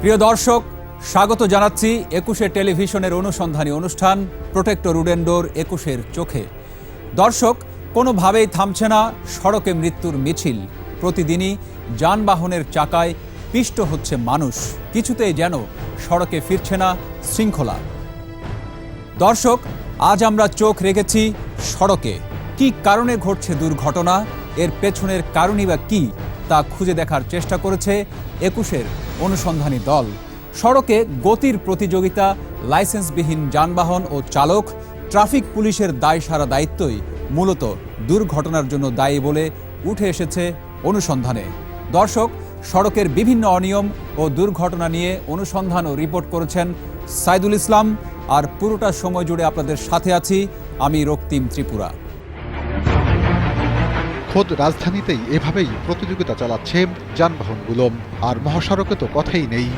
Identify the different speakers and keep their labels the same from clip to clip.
Speaker 1: প্রিয় দর্শক, স্বাগত জানাচ্ছি একুশে টেলিভিশনের অনুসন্ধানী অনুষ্ঠান প্রোটেক্টর উডেন্ডোর একুশের চোখে। দর্শক, কোনোভাবেই থামছে না সড়কে মৃত্যুর মিছিল। প্রতিদিনই যানবাহনের চাকায় পিষ্ট হচ্ছে মানুষ। কিছুতেই যেন সড়কে ফিরছে না শৃঙ্খলা। দর্শক, আজ আমরা চোখ রেখেছি সড়কে। কি কারণে ঘটছে দুর্ঘটনা? এর পেছনের কারণই বা কি? তা খুঁজে দেখার চেষ্টা করেছে একুশের অনুসন্ধানী দল। সড়কে গতির প্রতিযোগিতা, লাইসেন্সবিহীন যানবাহন ও চালক, ট্রাফিক পুলিশের দায় সারা দায়িত্বই মূলত দুর্ঘটনার জন্য দায়ী বলে উঠে এসেছে অনুসন্ধানে। দর্শক, সড়কের বিভিন্ন অনিয়ম ও দুর্ঘটনা নিয়ে অনুসন্ধান ও রিপোর্ট করেছেন সাইদুল ইসলাম। আর পুরোটা সময় জুড়ে আপনাদের সাথে আছি আমি রক্তিম ত্রিপুরা।
Speaker 2: খোদ রাজধানীতেই এভাবেই প্রতিযোগিতা চালাচ্ছে যানবাহনগুলো। আর মহাসড়কে তো কথাই নেই।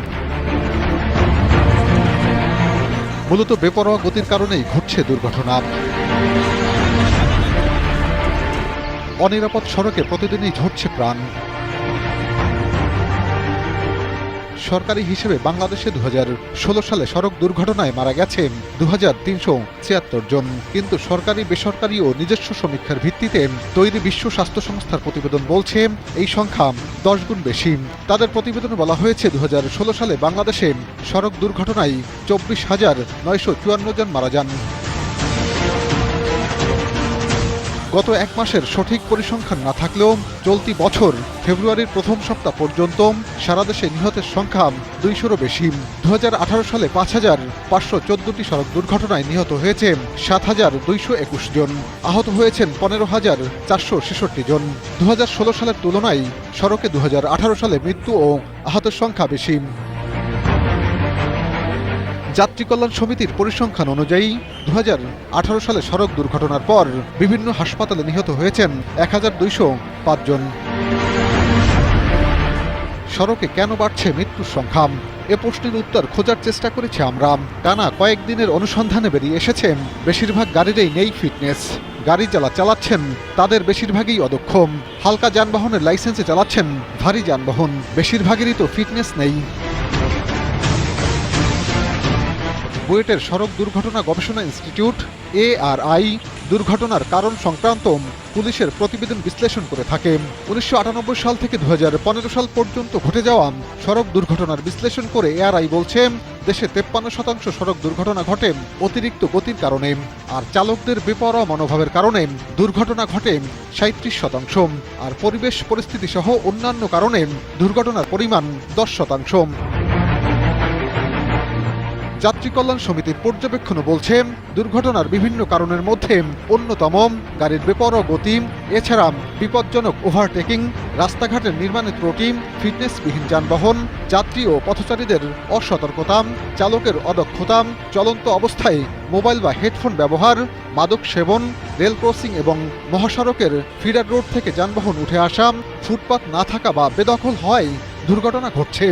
Speaker 2: মূলত বেপরোয়া গতির কারণেই ঘটছে দুর্ঘটনা। অনিরাপদ সড়কে প্রতিদিনই ঝরছে প্রাণ। সরকারি হিসেবে বাংলাদেশে দু হাজার ষোলো সালে সড়ক দুর্ঘটনায় মারা গেছে দু জন। কিন্তু সরকারি, বেসরকারি ও নিজস্ব সমীক্ষার ভিত্তিতে তৈরি বিশ্ব স্বাস্থ্য সংস্থার প্রতিবেদন বলছে, এই সংখ্যা দশ গুণ বেশি। তাদের প্রতিবেদনে বলা হয়েছে দু হাজার ষোলো সালে বাংলাদেশে সড়ক দুর্ঘটনায় চব্বিশ হাজার নয়শো চুয়ান্ন জন মারা যান। গত এক মাসের সঠিক পরিসংখ্যান না থাকলেও চলতি বছর ফেব্রুয়ারির প্রথম সপ্তাহ পর্যন্ত সারা দেশে নিহতের সংখ্যা দুইশোরও বেশি। দু হাজার আঠারো সালে পাঁচ হাজার পাঁচশো চোদ্দটি সড়ক দুর্ঘটনায় নিহত হয়েছে সাত হাজার দুইশো একুশ জন। আহত হয়েছেন পনেরো হাজার চারশো ছেষট্টি জন। দু হাজার ষোলো সালের তুলনায় সড়কে দু হাজার আঠারো সালে মৃত্যু ও আহতের সংখ্যা বেশি। যাত্রী কল্যাণ সমিতির পরিসংখ্যান অনুযায়ী দু হাজার আঠারো সালে সড়ক দুর্ঘটনার পর বিভিন্ন হাসপাতালে নিহত হয়েছেন এক হাজার দুইশো পাঁচজন সড়কে কেন বাড়ছে মৃত্যুর সংখ্যা? এ প্রশ্নের উত্তর খোঁজার চেষ্টা করেছি আমরা। টানা কয়েকদিনের অনুসন্ধানে বেরিয়ে এসেছে। বেশিরভাগ গাড়িরই নেই ফিটনেস। গাড়ি যারা চালাচ্ছেন, তাদের বেশিরভাগই অদক্ষ। হালকা যানবাহনের লাইসেন্সে চালাচ্ছেন, ভারী যানবাহন। বেশিরভাগেরই তো ফিটনেস নেই। বুয়েটের সড়ক দুর্ঘটনা গবেষণা ইনস্টিটিউট, এআরআই, দুর্ঘটনার কারণ সংক্রান্ত পুলিশের প্রতিবেদন বিশ্লেষণ করে থাকে। উনিশশো আটানব্বই সাল থেকে দু হাজার পনেরো সাল পর্যন্ত ঘটে যাওয়া সড়ক দুর্ঘটনার বিশ্লেষণ করে এআরআই বলছে, দেশে তেপ্পান্ন শতাংশ সড়ক দুর্ঘটনা ঘটে অতিরিক্ত গতির কারণে আর চালকদের বেপরোয়া মনোভাবের কারণে দুর্ঘটনা ঘটে সাঁত্রিশ শতাংশ। আর পরিবেশ পরিস্থিতি সহ অন্যান্য কারণে দুর্ঘটনার পরিমাণ দশ শতাংশ। যাত্রী কল্যাণ সমিতির পর্যবেক্ষণও বলছে, দুর্ঘটনার বিভিন্ন কারণের মধ্যে অন্যতম। গাড়ির বেপরোয়া গতি, এছাড়া বিপজ্জনক ওভারটেকিং রাস্তাঘাটের নির্মাণের ত্রুটি ফিটনেসবিহীন যানবাহন, যাত্রী ও পথচারীদের অসতর্কতা, চালকের অদক্ষতা, চলন্ত অবস্থায় মোবাইল বা হেডফোন ব্যবহার, মাদক সেবন, রেল ক্রসিং এবং মহাসড়কের ফিডার রোড থেকে যানবাহন উঠে আসা, ফুটপাত না থাকা বা বেদখল হয় দুর্ঘটনা ঘটছে।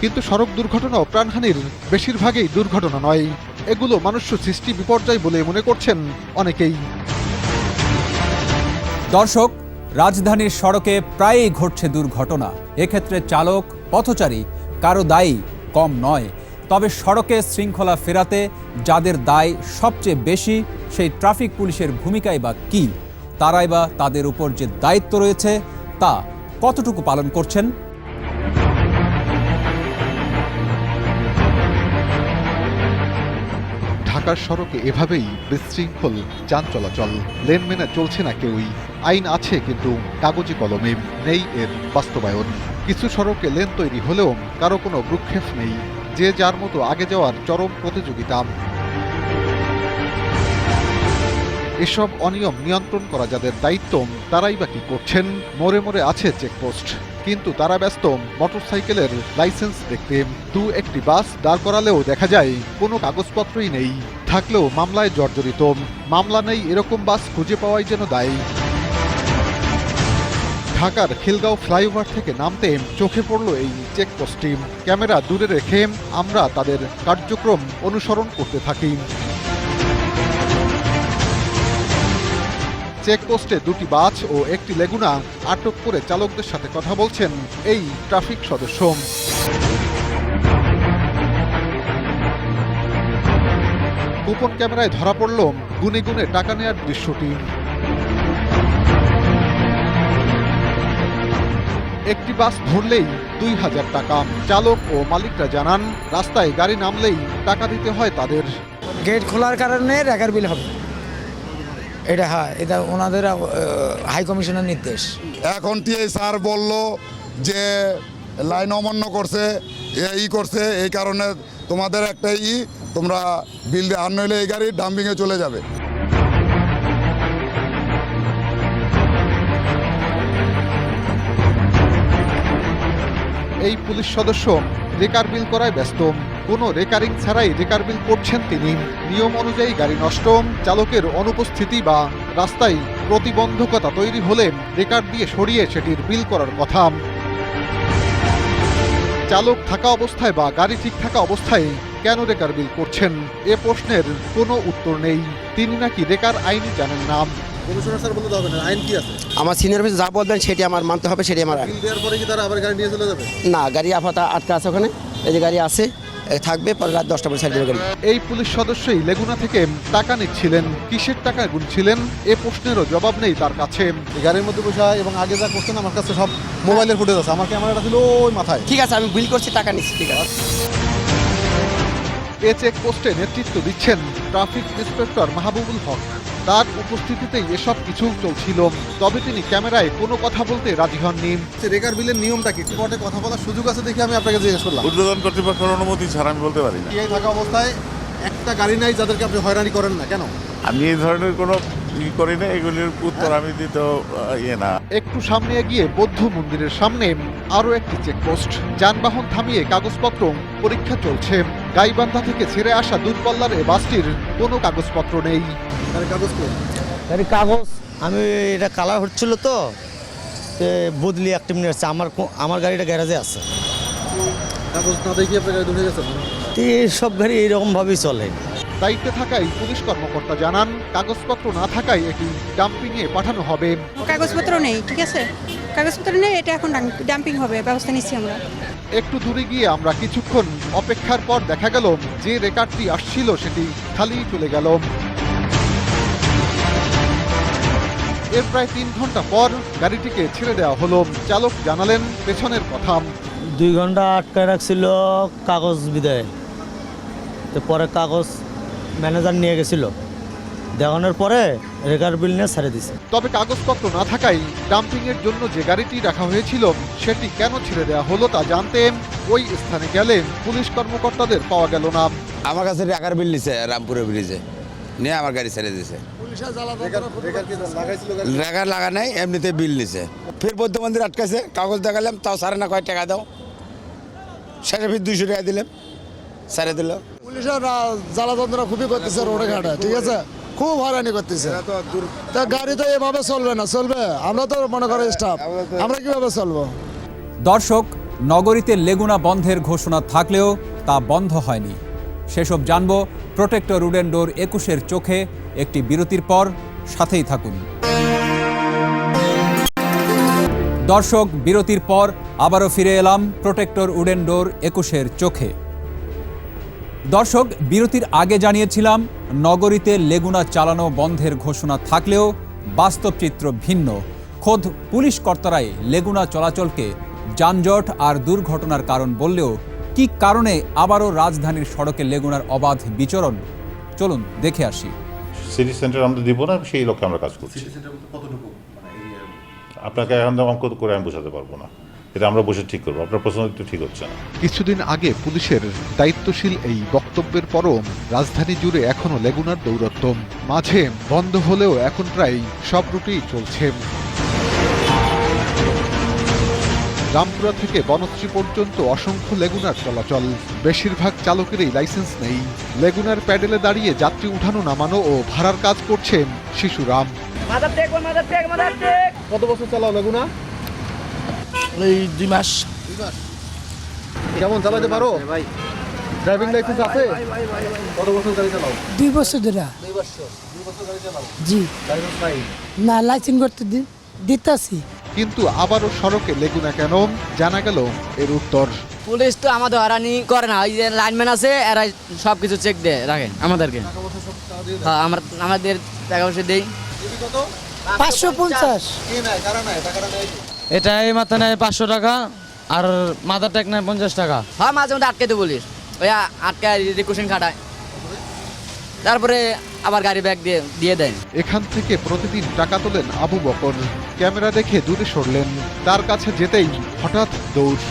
Speaker 2: কিন্তু সড়ক দুর্ঘটনা ও প্রাণহানির বেশিরভাগই দুর্ঘটনা নয়। এগুলো মানুষ্য সৃষ্টি বিপর্যয় বলে মনে করছেন অনেকেই।
Speaker 1: দর্শক, রাজধানীর সড়কে প্রায়ই ঘটছে দুর্ঘটনা। এক্ষেত্রে চালক, পথচারী কারও দায়ী কম নয়। তবে সড়কে শৃঙ্খলা ফেরাতে যাদের দায় সবচেয়ে বেশি, সেই ট্রাফিক পুলিশের ভূমিকাই বা কী? তারাই বা তাদের উপর যে দায়িত্ব রয়েছে, তা কতটুকু পালন করছেন?
Speaker 2: ঢাকার সড়কে এভাবেই বিশৃঙ্খল যান চলাচল। লেন মেনে চলছে না কেউই। আইন আছে কিন্তু কাগজে কলমে নেই এর বাস্তবায়ন। কিছু সড়কে লেন তৈরি হলেও কারও কোনো ভ্রুক্ষেপ নেই। যে যার মতো আগে যাওয়ার চরম প্রতিযোগিতা। এসব অনিয়ম নিয়ন্ত্রণ করা যাদের দায়িত্ব, তারাই বা কি করছেন? মোড়ে মোড়ে আছে চেকপোস্ট। কিন্তু তারা ব্যস্ত। মোটরসাইকেলের লাইসেন্স দেখতে দু একটি বাস দাঁড় করালেও দেখা যায়, কোনো কাগজপত্রই নেই। থাকলেও মামলায় জর্জরিত। মামলা নেই, এরকম বাস খুঁজে পাওয়াই যেন দায়ী। ঢাকার খিলগাঁও ফ্লাইওভার থেকে নামতে চোখে পড়ল এই চেকপোস্টটি। ক্যামেরা দূরে রেখে আমরা তাদের কার্যক্রম অনুসরণ করতে থাকি। চেকপোস্টে দুটি বাস ও একটি লেগুনা আটক করে চালকদের সাথে কথা বলছেন এই ট্রাফিক সদস্য। গোপন ক্যামেরায় ধরা পড়ল গুনে গুনে টাকা নেয়ার দৃশ্যটি। একটি বাস ধরলেই দুই হাজার টাকা। চালক ও মালিকরা জানান, রাস্তায় গাড়ি নামলেই টাকা দিতে হয় তাদের।
Speaker 3: গেট খোলার কারণে রেগার বিল হবে। এটা হ্যাঁ এটা ওনাদের হাই কমিশনের নির্দেশ।
Speaker 4: এখন টিআই স্যার বলল যে লাইন অমান্য করছে এ ই করছে এই কারণে তোমাদের একটা ই তোমরা বিল দিয়ে আর নইলে এই গাড়ি ডাম্পিংয়ে চলে যাবে।
Speaker 2: এই পুলিশ সদস্য রেকার বিল করায় ব্যস্ত। কোনো রেকারিং ছাড়াই রেকার বিল করছেন তিনি। নিয়ম অনুযায়ী গাড়ি নষ্ট চালকের অনুপস্থিতি বা রাস্তায় প্রতিবন্ধকতা তৈরি হলে রেকার দিয়ে সরিয়ে সেটির বিল করার কথা। চালক থাকা অবস্থায় বা গাড়ি ঠিক থাকা অবস্থায় কেন রেকার বিল করছেন? এ প্রশ্নের কোনো উত্তর নেই। তিনি নাকি রেকার আইনই জানেন না।
Speaker 5: কমিশনার স্যার বলে হবে না আইন কি আছে?
Speaker 6: আমার সিনিয়র অফিস যা বলবেন সেটি আমার মানতে হবে সেটি আমার আইন।
Speaker 5: দেওয়ার পরে কি তারা আবার গাড়ি নিয়ে চলে যাবে?
Speaker 6: না গাড়ি আপাতত আটকা আছে ওখানে। এই যে গাড়ি আছে থাকবে পরে রাত দশটা পরে ছেড়ে দেবে
Speaker 2: এই পুলিশ সদস্যই লেগুনা থেকে টাকা নিচ্ছিলেন কিসের টাকা গুনছিলেন এ প্রশ্নেরও জবাব নেই তার কাছে।
Speaker 5: গাড়ির মধ্যে বসে এবং আগে যা করছেন আমার কাছে সব মোবাইলের ফুটেজ আছে। আমার ক্যামেরাটা ছিল ওই মাথায়।
Speaker 6: ঠিক আছে আমি বিল করছি টাকা নিচ্ছি ঠিক আছে।
Speaker 2: এ চেকপোস্টে নেতৃত্ব দিচ্ছেন ট্রাফিক ইন্সপেক্টর মাহবুবুল হক। তার উপস্থিতিতেই এসব কিছু চলছিল। তবে তিনি ক্যামেরায় কোনো কথা বলতে রাজি হননি।
Speaker 5: সে রেকার বিলের নিয়মটা কি? কোর্টে কথা বলার সুযোগ আছে দেখে আমি আপনাকে জিজ্ঞেস করলাম।
Speaker 7: উদ্বোধন কর্তৃপক্ষের অনুমতি ছাড়া আমি বলতে পারি না।
Speaker 5: টিআই থাকা অবস্থায় একটা গাড়ি নাই যাদেরকে আপনি হয়রানি করেন না কেন?
Speaker 7: আমি এই ধরনের কোনো ই করি না এগুলির উত্তর আমি দিতে ইয়ে না।
Speaker 2: একটু সামনে এগিয়ে বৌদ্ধ মন্দিরের সামনে আরও একটি চেকপোস্ট যানবাহন থামিয়ে কাগজপত্র পরীক্ষা চলছে। গাইবান্ধা থেকে ছেড়ে আসা দূরপাল্লার এ বাসটির কোনো কাগজপত্র নেই।
Speaker 5: কাগজ
Speaker 8: গাড়ির কাগজ আমি এটা কালার হচ্ছিল তো বদলি একটা মিনিট আছে আমার আমার গাড়িটা গ্যারাজে আছে।
Speaker 5: কাগজ না দেখিয়ে গাড়ি ধরে
Speaker 8: সব গাড়ি এইরকমভাবেই চলে।
Speaker 2: দায়িত্বে থাকাই পুলিশ কর্মকর্তা জানান কাগজপত্র না থাকায় এটি ডাম্পিংয়ে পাঠানো হবে।
Speaker 9: কাগজপত্র নেই ঠিক আছে? কাগজপত্র নেই এটা এখন ডাম্পিং হবে ব্যবস্থা নিচ্ছি আমরা।
Speaker 2: একটু দূরে গিয়ে আমরা কিছুক্ষণ অপেক্ষার পর দেখা গেল যে রেকারটি আসছিল সেটি খালি চলে গেল। এর প্রায় তিন ঘণ্টা পর গাড়িটিকে ছেড়ে দেওয়া হলো। চালক জানালেন, পেছনের কথা।
Speaker 8: দুই ঘণ্টা আটকায় রাখছিল কাগজ বিদায়। তো পরে কাগজ ম্যানেজার নিয়ে গেছিল। দেখানোর পরে রেগার বিল নিয়ে ছেড়ে দিছে।
Speaker 2: তবে কাগজপত্র না থাকায় ডাম্পিং এর জন্য যে গাড়িটি রাখা হয়েছিল সেটি কেন ছেড়ে দেওয়া হলো তা জানতে ওই স্থানে গেলেন পুলিশ কর্মকর্তাদের পাওয়া গেল না।
Speaker 10: আমার কাছে রেগার বিল নিছে রামপুরে ব্রিজে। নিয়ে আমার গাড়ি ছেড়ে দিছে।
Speaker 5: রেকার
Speaker 10: লাগা নাই এমনিতে বিল নিছে। ফের বৌদ্ধ মন্দির আটকাছে কাগজ দেখালাম তাও সাড়ে না কয় টাকা দাও। শেষে ফির দুইশো টাকা দিলাম সারে দিল।
Speaker 4: পুলিশের জ্বালা যন্ত্রণা খুবই করতেছে রোডে ঘাটে ঠিক আছে? খুব হয়রানি করতেছে। তা গাড়ি তো এভাবে চলবে না চলবে? আমরা তো মনে করো স্টাফ আমরা কীভাবে চলবো?
Speaker 1: দর্শক নগরীতে লেগুনা বন্ধের ঘোষণা থাকলেও তা বন্ধ হয়নি। সেসব জানব প্রোটেক্টর উডেন্ডোর একুশের চোখে। একটি বিরতির পর সাথেই থাকুন। দর্শক বিরতির পর আবারও ফিরে এলাম প্রোটেক্টর উডেন্ডোর একুশের চোখে। দর্শক বিরতির আগে জানিয়েছিলাম নগরীতে লেগুনা চালানো বন্ধের ঘোষণা থাকলেও বাস্তব চিত্র ভিন্ন। খোদ পুলিশ কর্তারাই লেগুনা চলাচলকে যানজট আর দুর্ঘটনার কারণ বললেও কি কারণে আবারও রাজধানীর সড়কে লেগুনার অবাধ বিচরণ? চলুন দেখে আসি।
Speaker 11: সিটি সেন্টার আমরা দিব না সেই লক্ষ্যে আমরা কাজ করছি। আপনাকে এখন অঙ্ক করে আমি বোঝাতে পারব না। এটা আমরা বসে ঠিক করব। আপনার প্রশ্ন একটু ঠিক হচ্ছে না।
Speaker 2: কিছুদিন আগে পুলিশের দায়িত্বশীল এই বক্তব্যের পরও রাজধানী জুড়ে এখনও লেগুনার দৌরত্ব মাঝে বন্ধ হলেও এখন প্রায় সব রুটেই চলছে। রামপুরা থেকে বনশ্রী পর্যন্ত অসংখ্য লেগুনার চলাচল। বেশিরভাগ চালকেরই লাইসেন্স নেই। লেগুনার প্যাডেলে দাঁড়িয়ে যাত্রী উঠানো নামানো ও ভাড়ার কাজ করছেন শিশুরাম।
Speaker 5: কত বছর চালাও লাগুনা?
Speaker 8: এই দুই মাস।
Speaker 5: কেমন চালাতে পারো? ভাই।
Speaker 2: ড্রাইভিং লাইসেন্স আছে? কত বছর গাড়ি চালাও?
Speaker 3: দুই বছর ধরে।
Speaker 2: দুই বছর। দুই বছর গাড়ি চালাও?
Speaker 3: জি।
Speaker 2: লাইসেন্স নাই
Speaker 3: না লাইসেন্স করতে দিতেছি।
Speaker 2: কিন্তু আবারও সড়কে লেগুনা কেন? জানা গেল এর উত্তর।
Speaker 6: পুলিশ তো আমাদের হরানি করে না। ওই যে লাইনম্যান আছে এরা সব কিছু চেক দিয়ে রাখেন আমাদেরকে। হ্যাঁ আমার আমাদের টাকা পয়সা দেই।
Speaker 3: পাঁচশো পঞ্চাশ।
Speaker 8: এটা এই মাথা নেয় পাঁচশো টাকা আর মাথা ট্যাক নেয় পঞ্চাশ টাকা।
Speaker 6: হ্যাঁ মাঝে মধ্যে আটকে দেবো পুলিশ ওই আটকে রিকুশন খাটায়। তারপরে আবার গাড়ি ব্যাগ দিয়ে দিয়ে দেয়।
Speaker 2: এখান থেকে প্রতিদিন টাকা তোলেন আবু বকর। ক্যামেরা দেখে দূরে সরলেন তার কাছে যেতেই হঠাৎ দৌড়।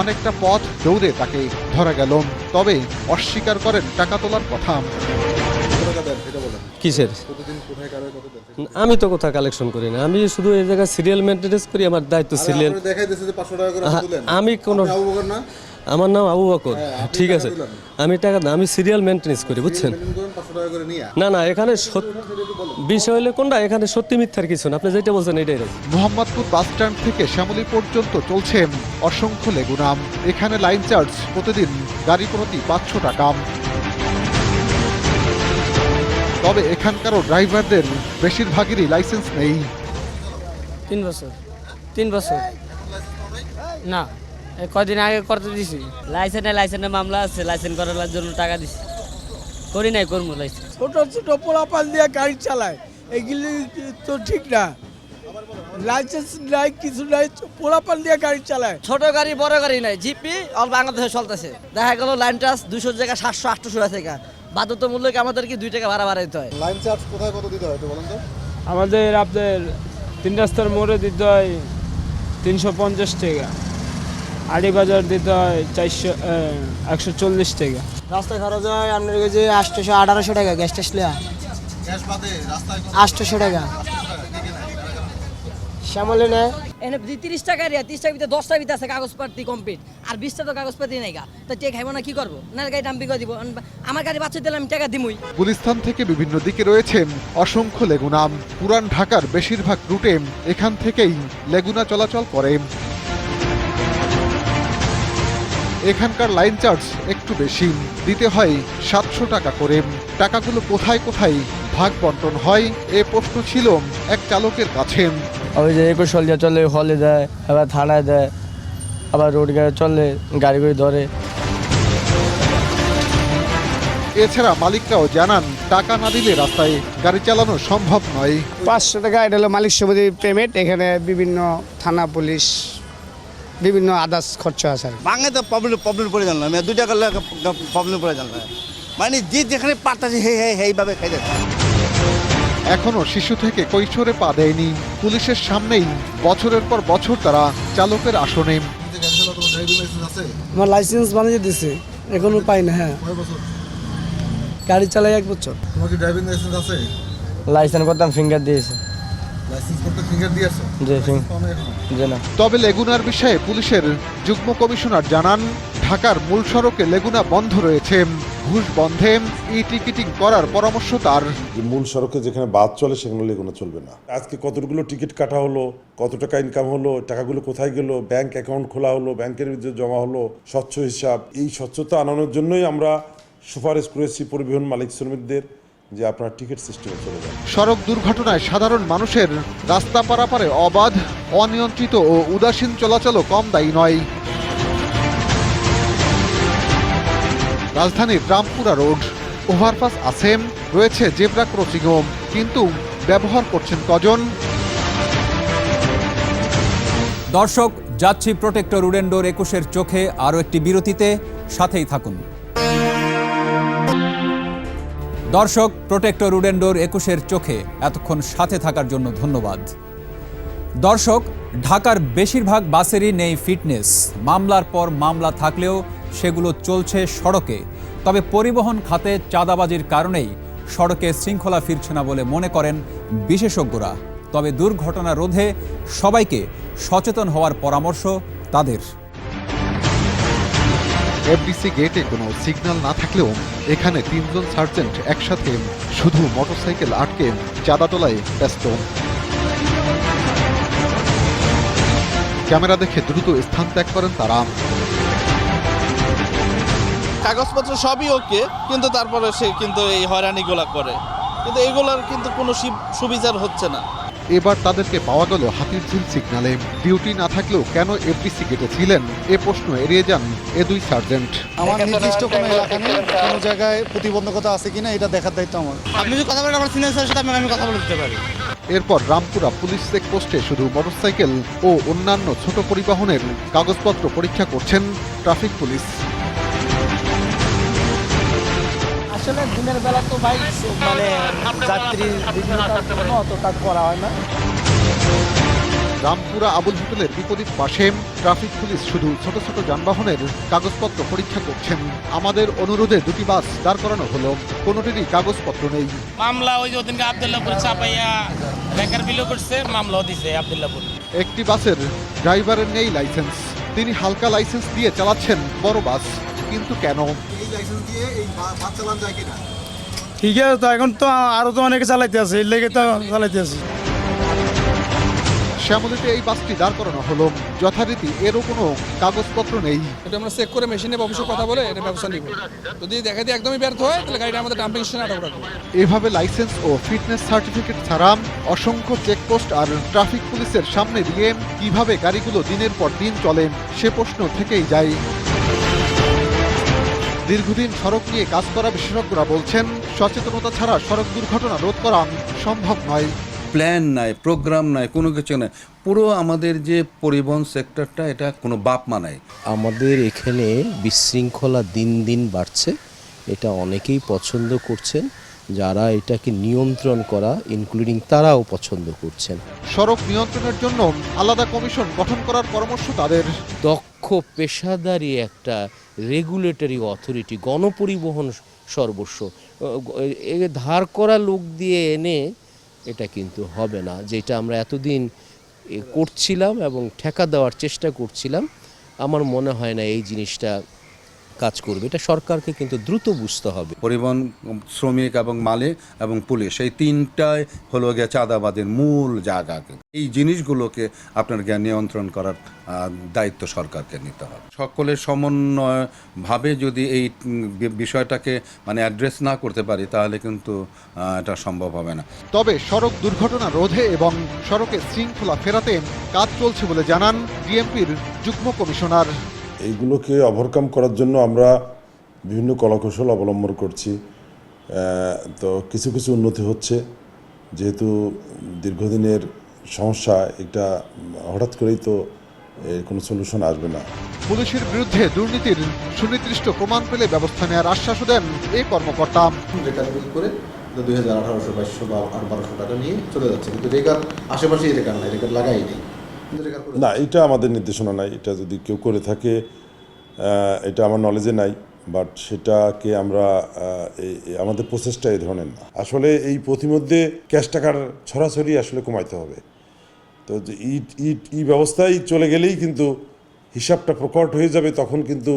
Speaker 2: অনেকটা পথ দৌড়ে তাকে ধরা গেল তবে অস্বীকার করেন টাকা তোলার কথা।
Speaker 8: কিসের? আমি তো কোথাও কালেকশন করি না। আমি শুধু এই জায়গায় সিরিয়াল মেনটেন্স করি আমার দায়িত্ব সিরিয়াল
Speaker 5: দেখাই দিচ্ছে যে পাঁচশো টাকা করে তুলেন
Speaker 8: আমি কোনো আমার নাম আবু বকর। ঠিক আছে। আমি টাকা না আমি সিরিয়াল মেনটেন্স করি বুঝছেন? না না এখানে বিষয় হলে কোনটা? এখানে সত্যি মিথ্যার কিছু না। আপনি যেটা বলছেন এটাই।
Speaker 2: মোহাম্মদপুর বাস স্ট্যান্ড থেকে শ্যামলী পর্যন্ত চলছে অসংখ্য লেগুনাম এখানে লাইন চার্জ প্রতিদিন গাড়ি প্রতি পাঁচশো টাকা। তবে এখানকারও ড্রাইভারদের বেশিরভাগেরই লাইসেন্স নেই।
Speaker 3: তিন বছর। তিন বছর। না এই কদিন আগে করতে দিছি।
Speaker 6: লাইসেন্সে লাইসেন্সের মামলা আছে লাইসেন্স করার জন্য টাকা দিছি। করি নাই করব লাইসেন্স।
Speaker 3: ছোট ছোট পোলাপাল দিয়ে গাড়ি চালায় এগুলি তো ঠিক না। লাইসেন্স নাই কিছু নাই পোলাপাল দিয়ে গাড়ি চালায়।
Speaker 6: ছোট গাড়ি বড় গাড়ি নাই জিপি অল বাংলাদেশে চলতেছে। দেখা গেল লাইন টাস দুশো জায়গা সাতশো আটশো টাকা বাধ্যতামূলক আমাদের কি দুই টাকা ভাড়া বাড়াইতে হয়।
Speaker 5: লাইন চার্জ কোথায় কত দিতে হয় তো বলেন তো?
Speaker 3: আমাদের আপনাদের তিন রাস্তার মোড়ে দিতে হয় তিনশো পঞ্চাশ টাকা। আড়িবাজার দিতে হয় চারশো একশো চল্লিশ টাকা।
Speaker 8: রাস্তায় খরচ হয় আপনার কাছে আটশোশো আঠারোশো টাকা গ্যাস টেস আটশোশো টাকা। শ্যামলে নেয়।
Speaker 6: এনে যদি তিরিশ টাকা রে তিরিশ টাকার ভিতরে দশটার ভিতরে আছে কাগজপাতি কমপ্লিট আর বিশটা তো কাগজপাতি নেই গা। তো টেক খাইব না কি করব? না গাড়ি ডাম্পিং করে দিব। আমার গাড়ি বাচ্চা দিলে আমি টাকা দিমুই।
Speaker 2: গুলিস্তান থেকে বিভিন্ন দিকে রয়েছে অসংখ্য লেগুনাম পুরান ঢাকার বেশিরভাগ রুটে এখান থেকেই লেগুনা চলাচল করে। এখানকার লাইন চার্জ একটু বেশি। দিতে হয় সাতশো টাকা করে। টাকাগুলো কোথায় কোথায় ভাগ বন্টন হয় এ প্রশ্ন ছিল এক চালকের কাছে।
Speaker 8: ওই যে একুশ হলিয়া চলে হলে দেয় আবার থানায় দেয় আবার রোড গাড়ি চলে গাড়ি গাড়ি ধরে।
Speaker 2: এছাড়া মালিকরাও জানান টাকা না দিলে রাস্তায় গাড়ি চালানো সম্ভব নয়।
Speaker 3: পাঁচশো টাকা এটা হলো মালিক সমিতির পেমেন্ট এখানে বিভিন্ন থানা পুলিশ বিভিন্ন আদার্স খরচা আছে আর কি।
Speaker 10: বাংলা তো প্রবলেম প্রবলেম পড়ে জানলাম। দুই টাকা প্রবলেম পড়ে জানলাম। মানে যে যেখানে পারতাছে হে হে এইভাবে খাই যাচ্ছে
Speaker 2: এখনও শিশু থেকে কৈশোরে পা দেয়নি। পুলিশের সামনেই বছরের পর বছর তারা চালকের আসনে।
Speaker 5: গাড়ি চালাও তোমার ড্রাইভিং লাইসেন্স
Speaker 3: আমার লাইসেন্স বানিয়ে দিছে। এখনও পাই না হ্যাঁ। গাড়ি চালাই এক বছর।
Speaker 5: তোমার কি ড্রাইভিং লাইসেন্স আছে?
Speaker 8: লাইসেন্স করতাম ফিঙ্গার দিয়েছে।
Speaker 2: তবে লেগুনার বিষয়ে পুলিশের যুগ্ম কমিশনার জানান ঢাকার মূল সড়কে লেগুনা বন্ধ রয়েছে। ঘুষ বন্ধে ই টিকিটিং করার পরামর্শ তার।
Speaker 12: মূল সড়কে যেখানে বাদ চলে সেগুলো লেগুনো চলবে না। আজকে কতগুলো টিকিট কাটা হলো কত টাকা ইনকাম হলো টাকাগুলো কোথায় গেল ব্যাংক অ্যাকাউন্ট খোলা হলো ব্যাংকের ভিতরে জমা হলো স্বচ্ছ হিসাব এই স্বচ্ছতা আনানোর জন্যই আমরা সুপারিশ করেছি পরিবহন মালিক শ্রমিকদের যে আপনার টিকিট সিস্টেমে চলে যান
Speaker 2: সড়ক দুর্ঘটনায় সাধারণ মানুষের রাস্তা পারাপারে অবাধ অনিয়ন্ত্রিত ও উদাসীন চলাচলও কম দায়ী নয়। রাজধানীর রামপুরা রোড। ওভারপাস আছে রয়েছে জেব্রা ক্রসিংও কিন্তু ব্যবহার করছেন কজন?
Speaker 1: দর্শক, যাচ্ছি প্রোটেক্টর উডেন্ডোর একুশের চোখে আরও একটি বিরতিতে, সাথেই থাকুন। দর্শক, প্রোটেক্টর উডেন্ডোর একুশের চোখে এতক্ষণ সাথে থাকার জন্য ধন্যবাদ। দর্শক, ঢাকার বেশিরভাগ বাসেরই নেই ফিটনেস। মামলার পর মামলা থাকলেও সেগুলো চলছে সড়কে। তবে পরিবহন খাতে চাঁদাবাজির কারণেই সড়কে শৃঙ্খলা ফিরছে না বলে মনে করেন বিশেষজ্ঞরা। তবে দুর্ঘটনা রোধে সবাইকে সচেতন হওয়ার পরামর্শ তাদের।
Speaker 2: এফডিসি গেটে কোনো সিগন্যাল না থাকলেও এখানে তিনজন সার্জেন্ট একসাথে শুধু মোটরসাইকেল আটকে চাঁদা তোলায় ব্যস্ত। ক্যামেরা দেখে দ্রুত স্থান ত্যাগ করেন তারা।
Speaker 5: কাগজপত্র সবই ওকে কিন্তু তারপরে সে কিন্তু এই হয়রানিগুলা করে। কিন্তু এগুলোর কিন্তু কোনো সি- সুবিচার হচ্ছে না।
Speaker 2: এবার তাদেরকে পাওয়া গেল হাতির ঝিল সিগনালে ডিউটি না থাকলেও কেন এফডিসি গেটে ছিলেন? এ প্রশ্ন এড়িয়ে যান এ দুই সার্জেন্ট
Speaker 5: আমার নির্দিষ্ট কোনো এলাকা নেই কোনো জায়গায় প্রতিবন্ধকতা আছে কিনা এটা দেখার দায়িত্ব আমার।
Speaker 8: আপনি যদি কথা বলেন আমার সিনিয়র স্যারের সাথে আমি আমি কথা বলে দিতে পারি।
Speaker 2: এরপর রামপুরা পুলিশ চেকপোস্টে শুধু মোটরসাইকেল ও অন্যান্য ছোট পরিবহনের কাগজপত্র পরীক্ষা করছেন ট্রাফিক পুলিশ
Speaker 8: আসলে দিনের বেলা তো ভাই মানে যাত্রী বিভিন্নতার জন্য অত কাজ করা হয় না।
Speaker 2: রামপুরা আবুল হোটেলের বিপরীত পাশে ট্রাফিক পুলিশ শুধু ছোট ছোট যানবাহনের কাগজপত্র পরীক্ষা করছেন। আমাদের অনুরোধে দুটি বাস দাঁড় করানো হলো কোনোটিরই কাগজপত্র নেই।
Speaker 8: মামলা ওই যে ওদিনকে আবদুল্লাপুর চাপাইয়া বেকার বিলও করছে মামলাও দিছে আবদুল্লাপুর।
Speaker 2: একটি বাসের ড্রাইভারের নেই লাইসেন্স। তিনি হালকা লাইসেন্স দিয়ে চালাচ্ছেন বড় বাস। কিন্তু কেন?
Speaker 3: ঠিক আছে তো এখন তো আরও তো অনেকে চালাইতে আছে এর লেগে তো চালাইতে আছে।
Speaker 2: শ্যামলীতে এই বাসটি দাঁড় করানো হলো। যথারীতি এরও কোনো কাগজপত্র নেই।
Speaker 5: এটা আমরা চেক করে মেশিনে অফিসে কথা বলে এটা ব্যবস্থা নিব। যদি দেখা দিয়ে একদমই ব্যর্থ হয় তাহলে গাড়িটা আমাদের ডাম্পিং স্টেশনে আটক রাখব।
Speaker 2: এভাবে লাইসেন্স ও ফিটনেস সার্টিফিকেট ছাড়া অসংখ্য চেকপোস্ট আর ট্রাফিক পুলিশের সামনে দিয়ে কীভাবে গাড়িগুলো দিনের পর দিন চলে সে প্রশ্ন থেকেই যায়। দীর্ঘদিন সড়ক নিয়ে কাজ করা বিশেষজ্ঞরা বলছেন সচেতনতা ছাড়া সড়ক দুর্ঘটনা রোধ করা সম্ভব নয়।
Speaker 13: প্ল্যান নাই প্রোগ্রাম নাই কোনো কিছু নাই। পুরো আমাদের যে পরিবহন সেক্টরটা এটা কোনো বাপ মা নাই।
Speaker 8: আমাদের এখানে বিশৃঙ্খলা দিন দিন বাড়ছে। এটা অনেকেই পছন্দ করছেন। যারা এটাকে নিয়ন্ত্রণ করা ইনক্লুডিং তারাও পছন্দ করছেন।
Speaker 2: সড়ক নিয়ন্ত্রণের জন্য আলাদা কমিশন গঠন করার পরামর্শ তাদের।
Speaker 8: দক্ষ পেশাদারি একটা রেগুলেটরি অথরিটি গণপরিবহন সর্বস্ব ধার করা লোক দিয়ে এনে এটা কিন্তু হবে না, যেটা আমরা এতদিন করছিলাম এবং ঠেকা দেওয়ার চেষ্টা করছিলাম। আমার মনে হয় না এই জিনিসটা কাজ করবে এটা সরকারকে কিন্তু দ্রুত বুঝতে হবে।
Speaker 13: পরিবহন শ্রমিক এবং মালিক এবং পুলিশ এই তিনটায় হলো গিয়ে চাঁদাবাদের মূল জায়গা। এই জিনিসগুলোকে আপনার জ্ঞান নিয়ন্ত্রণ করার দায়িত্ব সরকারকে নিতে হবে। সকলের সমন্বয়ভাবে যদি এই বিষয়টাকে মানে অ্যাড্রেস না করতে পারি তাহলে কিন্তু এটা সম্ভব হবে না।
Speaker 2: তবে সড়ক দুর্ঘটনা রোধে এবং সড়কে শৃঙ্খলা ফেরাতে কাজ চলছে বলে জানান ডিএমপির যুগ্ম কমিশনার।
Speaker 12: এইগুলোকে ওভারকাম করার জন্য আমরা বিভিন্ন কলাকৌশল অবলম্বন করছি। তো কিছু কিছু উন্নতি হচ্ছে। যেহেতু দীর্ঘদিনের সমস্যা এটা হঠাৎ করেই তো এর কোনো সলিউশন আসবে না।
Speaker 2: পুলিশের বিরুদ্ধে দুর্নীতির সুনির্দিষ্ট প্রমাণ পেলে ব্যবস্থা নেওয়ার আশ্বাসও দেন এই কর্মকর্তা।
Speaker 5: রেকার বিল করে দুই হাজার আঠারোশো বাইশশো বা আর বারোশো টাকা নিয়ে চলে যাচ্ছে। কিন্তু রেকার আশেপাশেই রেকার নাই রেকার লাগাই নেই।
Speaker 12: না, এটা আমাদের নির্দেশনা নাই। এটা যদি কেউ করে থাকে এটা আমার নলেজে নাই বাট সেটাকে আমরা আমাদের প্রসেসটা এই ধরনের না। আসলে এই প্রতিমধ্যে ক্যাশ টাকার ছড়াছড়ি আসলে কমাইতে হবে। তো ই ব্যবস্থায় চলে গেলেই কিন্তু হিসাবটা প্রকট হয়ে যাবে, তখন কিন্তু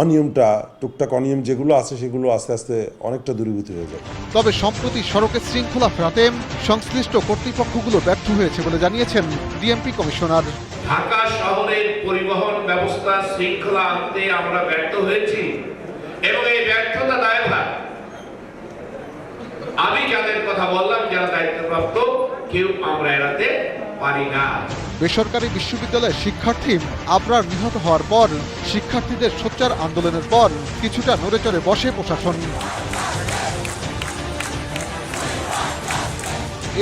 Speaker 12: অনিয়মটা টুকটাক অনিয়ম যেগুলো আছে সেগুলো আস্তে আস্তে অনেকটা দূরীভূত হয়ে যাবে
Speaker 2: তবে সম্প্রতি সড়কের শৃঙ্খলা ফেরাতে সংশ্লিষ্ট কর্তৃপক্ষগুলো ব্যর্থ হয়েছে বলে জানিয়েছেন ডিএমপি কমিশনার।
Speaker 10: ঢাকা শহরের পরিবহন ব্যবস্থা শৃঙ্খলা আনতে আমরা ব্যর্থ হয়েছি এবং এই ব্যর্থতা দায়ভার। আমি যাদের কথা বললাম যারা দায়িত্বপ্রাপ্ত কেউ আমরা এড়াতে পারি না।
Speaker 2: বেসরকারি বিশ্ববিদ্যালয়ের শিক্ষার্থী আবরার নিহত হওয়ার পর শিক্ষার্থীদের সোচ্চার আন্দোলনের পর কিছুটা নড়েচড়ে বসে প্রশাসন।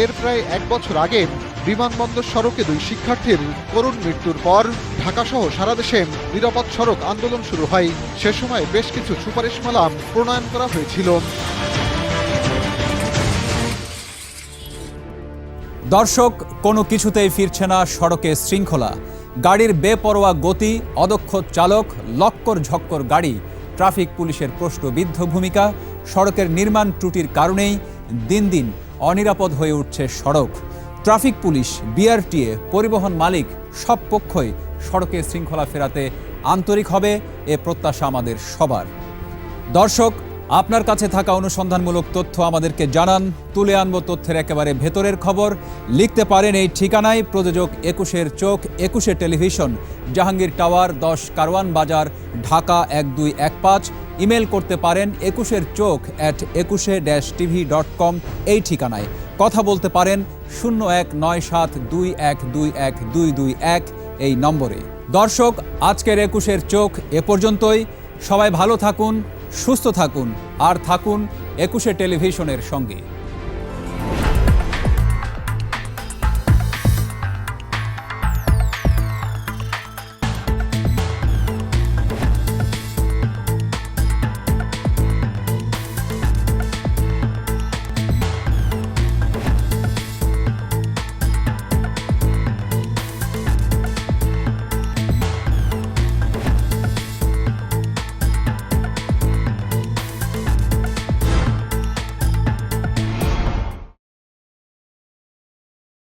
Speaker 2: এর প্রায় এক বছর আগে বিমানবন্দর সড়কে দুই শিক্ষার্থীর করুণ মৃত্যুর পর ঢাকাসহ সারা দেশে নিরাপদ সড়ক আন্দোলন শুরু হয়। সে সময় বেশ কিছু সুপারিশমালা প্রণয়ন করা হয়েছিল।
Speaker 1: দর্শক, কোনো কিছুতেই ফিরছে না সড়কে শৃঙ্খলা। গাড়ির বেপরোয়া গতি, অদক্ষ চালক, লক্কর ঝক্কর গাড়ি, ট্রাফিক পুলিশের প্রশ্নবিদ্ধ ভূমিকা, সড়কের নির্মাণ ত্রুটির কারণেই দিন দিন অনিরাপদ হয়ে উঠছে সড়ক। ট্রাফিক পুলিশ, বিআরটিএ, পরিবহন মালিক সব পক্ষই সড়কে শৃঙ্খলা ফেরাতে আন্তরিক হবে, এ প্রত্যাশা আমাদের সবার। দর্শক আপনার কাছে থাকা অনুসন্ধানমূলক তথ্য আমাদেরকে জানান। তুলে আনব তথ্যের একেবারে ভেতরের খবর। লিখতে পারেন এই ঠিকানায় প্রযোজক একুশের চোখ, একুশে টেলিভিশন, জাহাঙ্গীর টাওয়ার, দশ কারওয়ান বাজার, ঢাকা এক দুই এক পাঁচ। ইমেল করতে পারেন একুশের চোখ অ্যাট একুশে ড্যাশ টিভি ডট কম এই ঠিকানায়। কথা বলতে পারেন শূন্য এক নয় সাত দুই এক দুই এক দুই দুই এক এই নম্বরে। দর্শক, আজকের একুশের চোখ এ পর্যন্তই। সবাই ভালো থাকুন সুস্থ থাকুন আর থাকুন একুশে টেলিভিশনের সঙ্গে।